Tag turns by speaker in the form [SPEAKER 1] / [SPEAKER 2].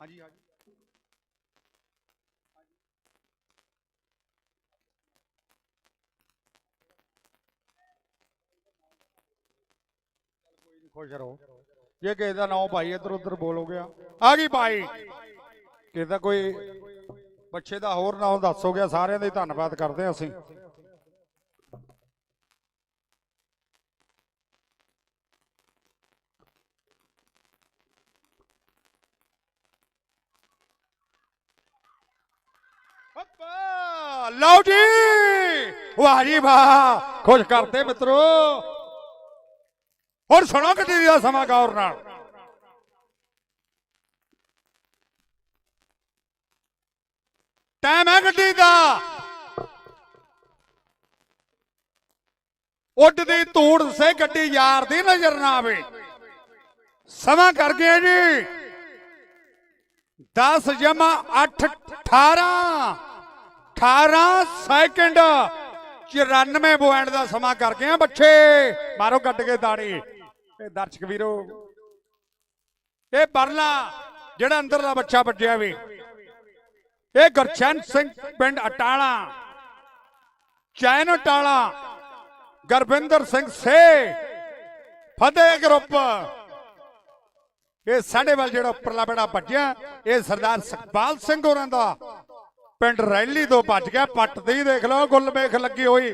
[SPEAKER 1] ਹਾਂਜੀ ਹਾਂਜੀ। ਖੁਸ਼ ਰਹੋ। ਜੇ ਕਿਸੇ ਦਾ ਨਾਮ ਭਾਈ ਇੱਧਰ ਉੱਧਰ ਬੋਲੋਗੇ ਆ। ਗਈ ਭਾਈ। ਕਿਸੇ ਦਾ ਕੋਈ ਬੱਚੇ ਦਾ ਹੋਰ ਨਾਮ ਦੱਸੋਗੇ ਸਾਰਿਆਂ ਦਾ ਹੀ ਧੰਨਵਾਦ ਕਰਦੇ ਹਾਂ ਅਸੀਂ। ਹੱਪਾ ਲਓ ਜੀ। ਵਾਹ ਜੀ ਵਾਹ। ਖੁਸ਼ ਕਰਤੇ ਮਿੱਤਰੋ। ਹੁਣ ਸੁਣੋ ਗੱਡੀ ਦਾ ਸਮਾਂ ਗੌਰ ਨਾਲ। ਟਾਈਮ ਹੈ ਗੱਡੀ ਦਾ। ਉੱਡਦੀ ਧੂੜ ਸੇ ਗੱਡੀ ਯਾਰ ਦੀ ਨਜ਼ਰ ਨਾ ਆਵੇ। ਸਮਾਂ ਕਰ ਗਿਆ ਜੀ। 10 ਜਮਾ 8 18 18 ਸੈਕਿੰਡ 94 ਪੁਆਇੰਟ ਦਾ ਸਮਾਂ ਕਰ ਗਏ ਆ ਬੱਚੇ। ਮਾਰੋ ਕੱਟ ਕੇ ਦਾੜੀ। ਇਹ ਦਰਸ਼ਕ ਵੀਰੋ, ਇਹ ਬਰਲਾ, ਜਿਹੜਾ ਅੰਦਰਲਾ ਬੱਚਾ ਵੱਜਿਆ ਵੀ, ਇਹ ਗੁਰਚਰਨ ਸਿੰਘ ਪਿੰਡ ਅਟਾਲਾ। ਚੈਨ ਅਟਾਲਾ, ਗੁਰਵਿੰਦਰ ਸਿੰਘ ਸੇ, ਫਤਿਹ ਗਰੁੱਪ। ਇਹ ਸਾਡੇ ਵੱਲ ਜਿਹੜਾ ਉੱਪਰਲਾ ਬੇੜਾ ਭੱਜਿਆ ਇਹ ਸਰਦਾਰ ਸੁਖਪਾਲ ਸਿੰਘ ਹੋਰਾਂ ਦਾ। ਪਿੰਡ ਰੈਲੀ ਤੋਂ ਭੱਜ ਗਿਆ ਪੱਟ ਤੇ ਹੀ ਦੇਖ ਲਓ ਗੁੱਲ ਮੇਖ ਲੱਗੀ ਹੋਈ।